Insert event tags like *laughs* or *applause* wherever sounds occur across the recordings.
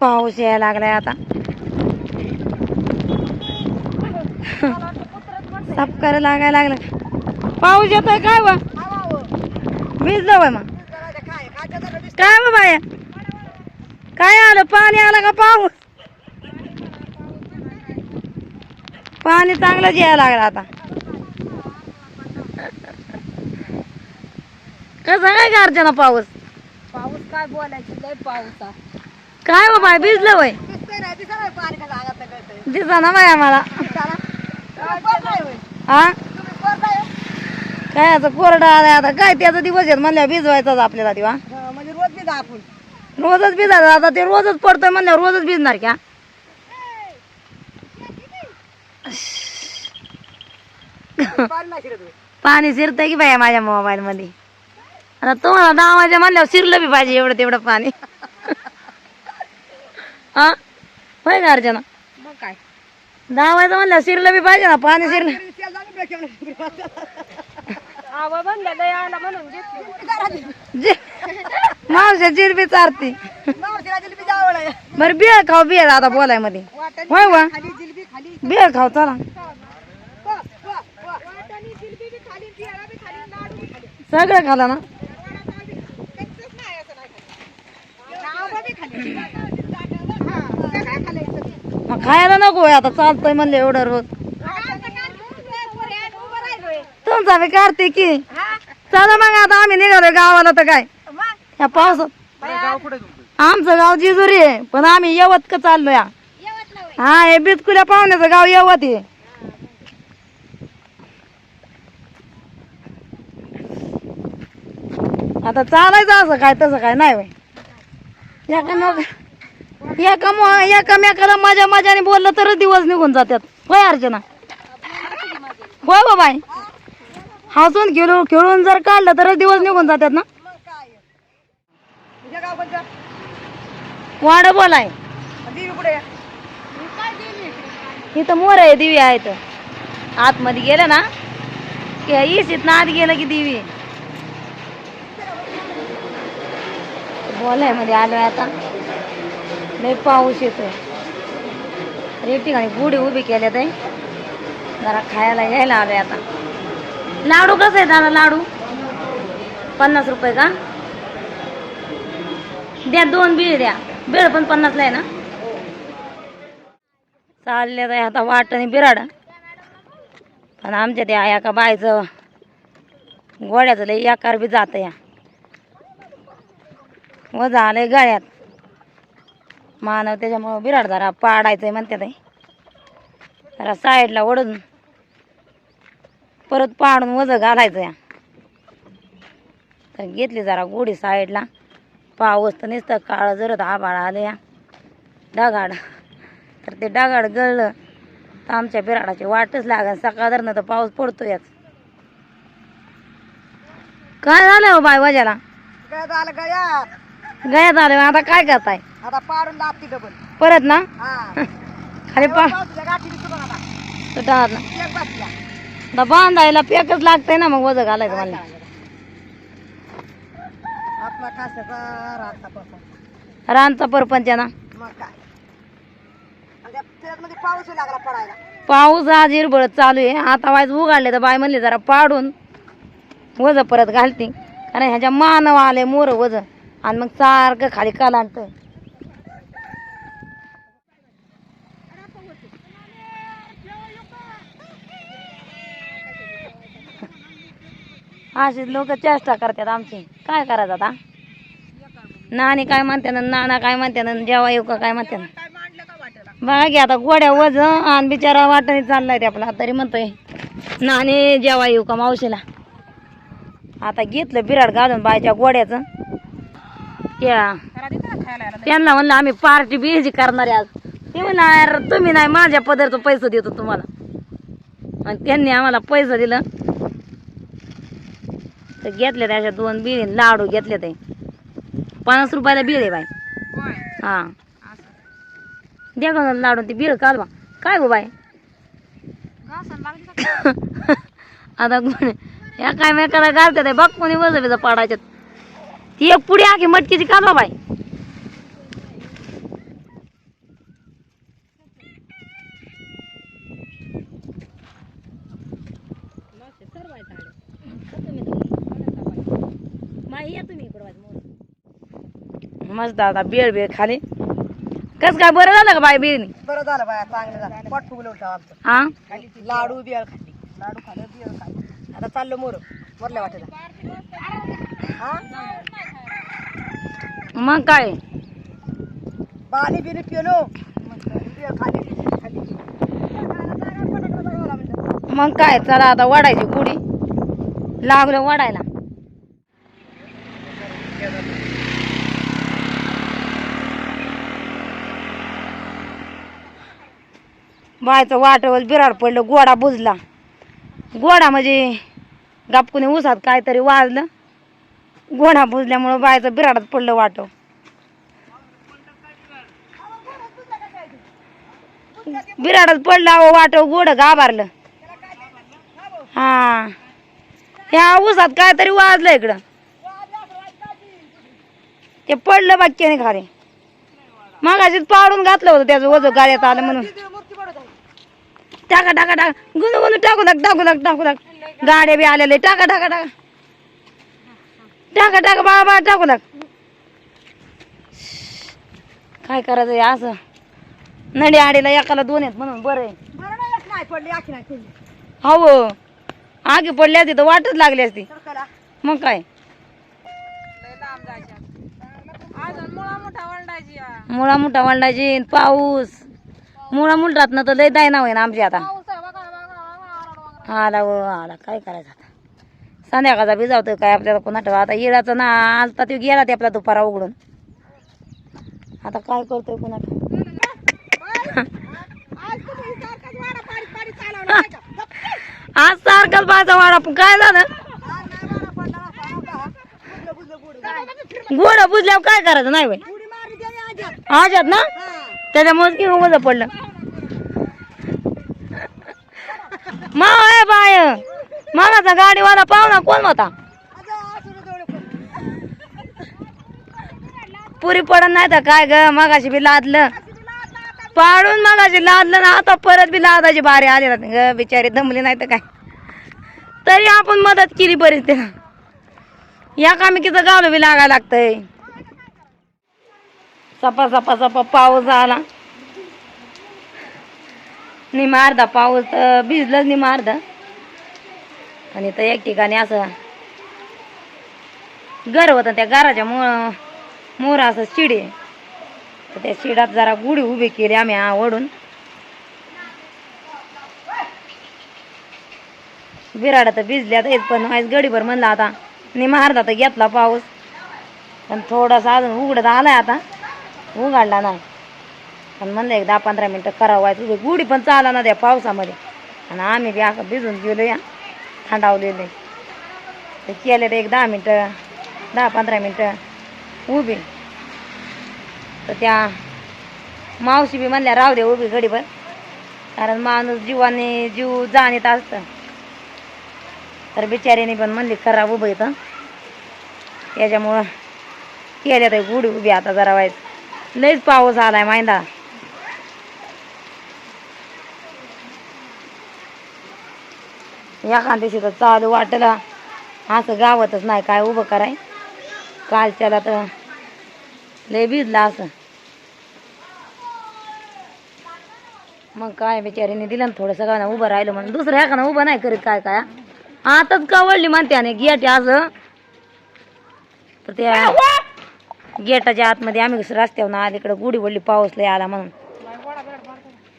पाऊस यायला लागलाय आता. साफ करायला लागायला लागला. पाऊस येतोय काय वा? वीज जावय मग. काय व बाया? काय आलं? पाणी आलं का पाऊस? पाणी चांगलंच यायला लागलं आता. कसं काय गारच्या पाऊस? पाऊस काय बोलायचं? लय पाऊस काय व बाय भिजलं वय? दिसा ना बाय आम्हाला. हा काय आता कोरडा आलाय आता? काय त्याचा दिवस आहेत म्हणल्यावर भिजवायचाच आपल्याला दिवा. म्हणजे रोज बी आपण रोजच भिजायचं आता ते रोजच पडतोय म्हणल्यावर रोजच भिजणार क्या? पाणी शिरतंय की बाया माझ्या मोबाईल मध्ये आता तुम्हाला दावाच्या म्हणल्यावर शिरलं बी पाहिजे एवढं तेवढं पाणी. हा? होय का अर्चना? मग काय? दावायचं म्हणल्यावर शिरलं बी पाहिजे ना पाणी शिरलं. आवा म्हणलं लय आला म्हणून घेतली. जे मावशी जिरबी चारती. जिलबी जावळ. बरं बिळ खाऊ बिळ आता बोलायमध्ये होय वा? खाली जिलबी खाली. बिळ खाऊ चला. वाटाणी जिलबी बी खाली बियाणा बी खाली लाडू बी खाली. सगळं खाला ना कच्चंच नाही असं नाही खाली. आवा बी खाली हा, सगळं खाल्लंय. मग खायला नको आता चालतंय म्हणले एवढं रोज. तुमचा मी करते की. चला मग आता आम्ही निघालोय गावाला तर काय. ह्या या पावसात आमचं गाव जिजुरी आहे पण आम्ही यवत का चाललोय. हा. हा हे बिचकुल्या पाहुण्याचं गाव यवत आहे. आता चालायचं असं काय तसं काय नाही भाई मग एका एकामेकाला माझ्या माझ्याने बोललं तरच दिवस निघून जातात. होय अर्चना? होय हो बाबाय हसून खेळून खेळून जर काढलं तरच दिवस निघून जातात ना? वाड बोलाय. इथं मोर आहे दिवी आहे तर आतमध्ये गेलं ना की ना आत गेलं की दिवी. बोलायमध्ये आलोय आता. लय पाऊस येतोय. एक ठिकाणी गुढी उभी केल्यात आहे जरा खायला यायला आलोय आता. लाडू कसं आहे दादा लाडू? पन्नास रुपये का? द्या दोन बीळ द्या. बीळ पण पन्नासला आहे ना? चालले तर आता वाटणी बिराड. पण आमच्या त्या एका बायचं गोड्याचं लय एकार बी जात या वजा झालंय गळ्यात. मानव त्याच्यामुळं बिराड जरा पाडायचंय म्हणते ते जरा साईडला ओढून परत पाडून वज घालायचं या. तर घेतली जरा गोडी साईडला. पाऊस तर नुसतं काळं जरत आबाळ आलं या. ढगाड तर ते ढगाड गळलं तर आमच्या बिराडाची वाटच लागल. सकाळ धरणं तर पाऊस पडतोयच काय झालं हो बाय वजाला? गळ्यात गयात आलं. आता काय करताय? आता पाडून लागते डबल परत ना? हा. खाली पा. तुझ्या गाठी दिसतो बघ आता. सुटात ना. एक आता बांधायला पेकच लागतंय ना मग वज घालायचं मला. आपला कासाचा राहता पासून रानचा परपंच. आहे ना. मग काय? आणि त्या- त्याच्यामध्ये पाऊस लागला पडायला. पाऊस आज हिरबळत चालू आहे. आता वायच उघडले तर बाय म्हणले जरा पाडून वज परत घालते. कारण ह्याच्या मानव आले मोर वज आणि मग सारखं खाली कालांटतंय अशीच लोक चेष्टा करतात आमची. काय करायचं आता? नानी काय म्हणते ना नाना काय म्हणते ना जेव्हा येऊ का काय म्हणते ना बघा की आता गोड्या वज आणि बिचारा वाटणी चाललाय ते आपला तरी म्हणतोय नाणे जेव्हा येऊ का मावशीला? आता घेतलं बिराड घालून बायच्या गोड्याचं. त्यांना म्हणलं आम्ही पार्टी बिजी करणार आहे आज. ते म्हणलं यार तुम्ही नाही माझ्या पदरचं पैसा देतो तुम्हाला. आणि त्यांनी आम्हाला पैसे दिलं. तर घेतले त्याच्या दोन बिळ लाडू घेतले ते. पन्नास रुपयाला बिळ आहे बाई. हा. द्या का लाडून ते बिळ काल बा. काय गो का? *laughs* आता कोणी या काय मेकाला घालते ते. बघ कोणी वज बिज पाडायच्यात. ती एक पुढे आखी मटकीची कालवा बाई. मस्त आता बेळ बेळ खाली. कस काय बरं झालं का बाई बेळनी बरं झालं बाया चांगलं झालं. पोट फुगलं होतं आमचं. हा? लाडू बिळ खाल्ली. लाडू खाल्लं बिळ खाल्ली. आता चाललो मोर मोरल्या वाटेला. हा? मग काय? पाणी बिणी पिलो. बिळ खाल्ली मग काय चला आता वाढायची गुढी लागलं वाढायला बायचं वाटवल बिराड पडलं गोडा बुजला. गोडा म्हणजे गापकुने उसात काहीतरी वाजलं. गोडा बुजल्यामुळं बायचं बिराडात पडलं वाटव. बिराडात पडलं अहो वाटव गोड गाभारलं हा. ह्या उसात काहीतरी वाजलं इकडं. ते पडलं बाकी नाही खाली. मगाशी पाडून घातलं होतं त्याचं वजन गाड्यात आलं म्हणून. टाका टाका टाका. गुंड गुंड टाकू लाग टाकू लाग टाकू लाग गाड्या बी आलेले. टाका टाका टाका. टाका टाका बाबा टाकू लाग काय करायचं हे असं? नडी आडीला एकाला दोन आहेत म्हणून बरं आहे. बरं नाही एक नाही पडली आखी नाही पडली हो आगी पडली असती तर वाटच लागली असती. सरकाला. मग काय? मुळा मोठा वळडायची पाऊस. मुळा मुलटात ना तर लय दाय नाव आहे ना आमची आता आला व आला. काय करायचं आता? संध्याकाळचा भिजावतोय काय आपल्याला कोणा ठेवा आता येळाचं ना आलता तो गेला ते आपला दुपारा उघडून. आता काय करतोय कोणा *laughs* आज सारखाच? आज बायचा वाडा पण काय झालं? *laughs* आज. गोड बुजल्यावर काय करायचं? नाही बाई. आजात ना? त्याच्यामुळेच की वजन पडलं. माव बाय. मामाचा गाडीवाला पाहुणा कोण होता? पुरी पडत नाही तर काय ग? मगाशी बी लादलं. पाडून मगाशी लादलं ना आता परत बी लादाची बारी आली ना. ग बिचारी दमली नाही तर काय? तरी आपण मदत केली बरीच त्याला. या कामिकीचं गावलं बी लागायला लागतंय. सपा सपा सपा पाऊस आला. निमा अर्धा पाऊस तर भिजलंच निमा अर्धा. आणि तर एक ठिकाणी असं घर होतं त्या घराच्या मो मोर असं शिडी आहे. तर त्या शिडात जरा गुढी उभी केली आम्ही ओढून बिराडा तर भिजल्या तर पण आज गडीभर म्हणला आता. निमा अर्धा तर घेतला पाऊस. पण थोडासा अजून उघडत आलाय आता. उघडला नाही. पण म्हणलं एक दहा पंधरा मिनटं करावं व्हायचं तुझी गुढी पण चाला ना त्या पावसामध्ये. आणि आम्ही बी असं भिजून गेलो या. थंडावलेले. ते केले तर एक दहा मिनटं दहा पंधरा मिनटं उभी. तर त्या मावशी बी म्हणल्या राहू दे उभी घडीभर कारण माणूस जीवाने जीव जाणीत असतं. तर बिचारीने पण म्हणली करा उभं इथं. याच्यामुळं केल्या ते गुढी उभी आता जरा व्हायचं लईच पाऊस आलाय माहिंदा. एखाद दिवशी तर चालू वाटला. असं गावातच नाही काय उभं कराय. कालच्याला तर लय भिजला असं. मग काय बिचारीने दिलं ना थोडं सगळ्यांना उभं राहिलं म्हणून. दुसऱ्या एखादा उभं नाही करीत काय काय. आताच कवळली म्हणते आणि गियाटी असं. तर त्या गेटाच्या आतमध्ये आम्ही कसं रस्त्यावर आले इकडं गुढी वडली पाऊस लय आला म्हणून.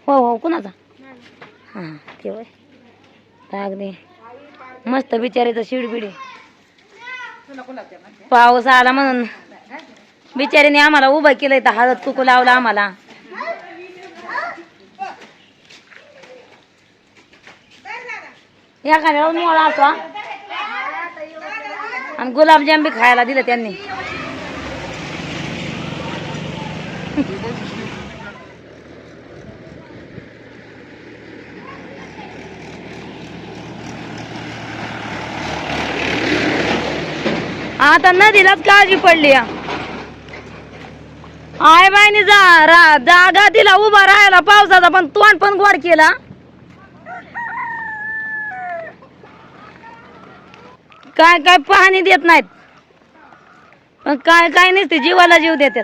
हो हो कुणाचा? हां ते होय. तर अगदी मस्त बिचारीचं शिडबिडी. पाऊस आला म्हणून. बिचारीने आम्हाला उभं केलंय तर हळद कुकू लावला आम्हाला. एखाद्या मोळा असतो आणि गुलाबजाम बी खायला दिलं त्यांनी. आता नदीलाच काळजी पडली? आय बाईने जा रा- जागा दिला उभा राहायला पावसाचा पण तोंड पण गोड केला. काय काय पाणी देत नाहीत. पण काय काय नसते जीवाला जीव देतात.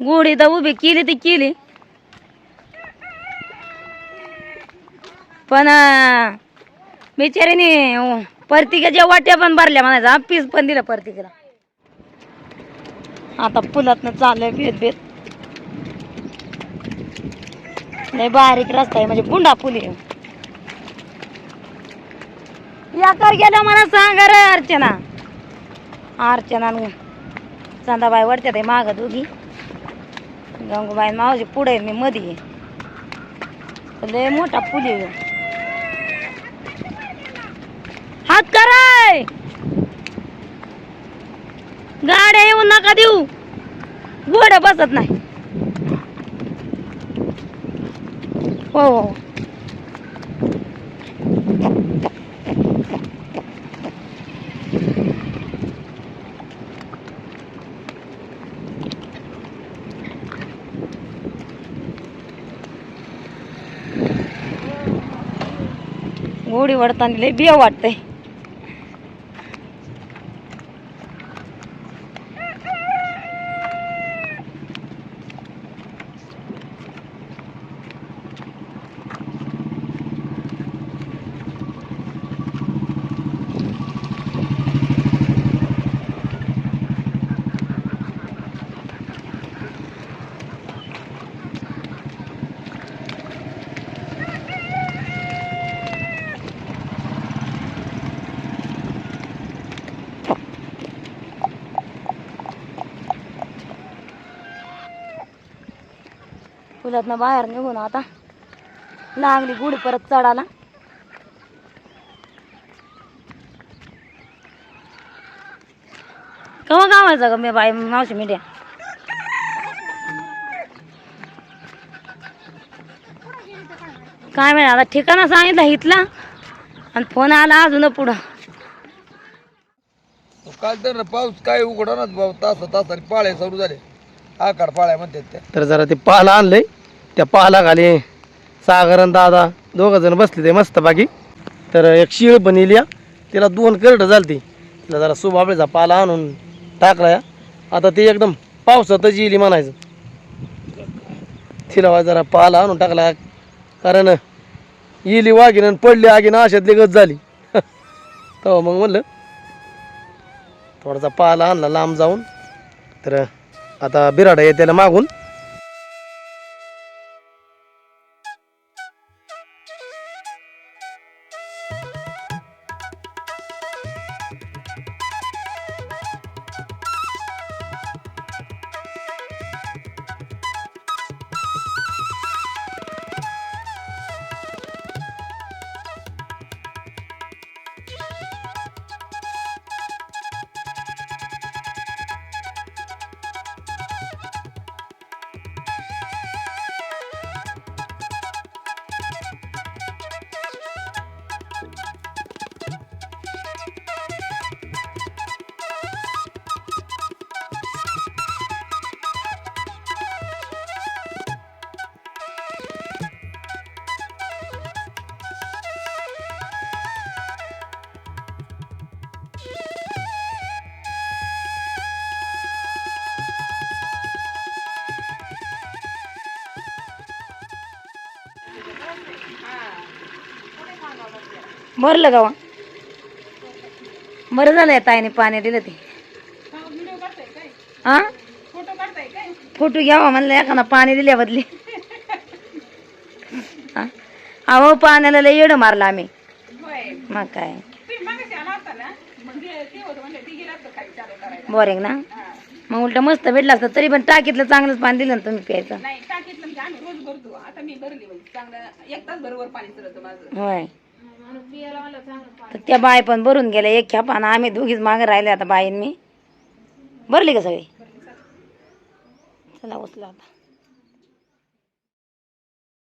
गोडी तर उभी केली ती केली. पण बिचारीनी बिचारीने परतिकेच्या वाट्या पण भरल्या म्हणायचं पीस पण दिलं परतिकेला आता पुलातनं चाललंय भेद भेट लय बारीक रस्ता आहे म्हणजे बुंडा पुली याकर गेला गेल्या मला सांग रे अर्चना. अर्चना चांदाबाई वडत्यात आहे माग दोघी. गंगूबाई मावशी पुढे मी मध्ये लय मोठा पुली आहे ह्यो. हात कराय! गाड्या येऊन नका देऊ. घोड्या बसत नाही. हो हो, हो. घोडी वडताना लय बिया वाटतंय. पुलातनं बाहेर निघून आता लागली गुढी परत चढाला कवा गावायचा ग मी बाई मावशी मीडिया? काय माहिती आता ठिकाणं सांगितलं इथला आणि फोन आला अजून पुढं. काल तर पाऊस काय उघडा भाऊ तास तासाने पाळ्या सुरू झाले. आकार पाळ्या म्हणतात त्या. तर जरा ते पाला आणलंय. त्या पाला खाली दादा दोघं जण बसले ते मस्त बाकी तर एक शिळ बनवली या. तिला दोन करड झालती. तिला जरा सुबाबळीचा पाला आणून टाकला आता ती एकदम पावसातच येईल म्हणायचं. तिला जरा पाला आणून टाकला. कारण इली वाघिन पडली आगीन अशातली गत झाली. *laughs* तेव्हा मग म्हणलं थोडासा पाला आणला लांब जाऊन. तर आता बिराडा येते मागून. भरलं गावा. बरं झालं ताईने पाणी दिलं ते. हा फोटो घ्यावा म्हणलं एखादा पाणी दिल्या बदली. हा? अहो पाण्याला लय येडं मारलं आम्ही. मग काय? बोरिंग ना? मग उलट मस्त भेटलं असतं तरी पण टाकीतलं चांगलंच पाणी दिलं ना तुम्ही प्यायचं. म्हणजे म्हणजे होय. तर त्या बाय पण भरून गेल्या एक ख्याप आणि आम्ही दोघीच मागे राहिले आता बाईन मी. भरली का सगळी? चला उचला आता.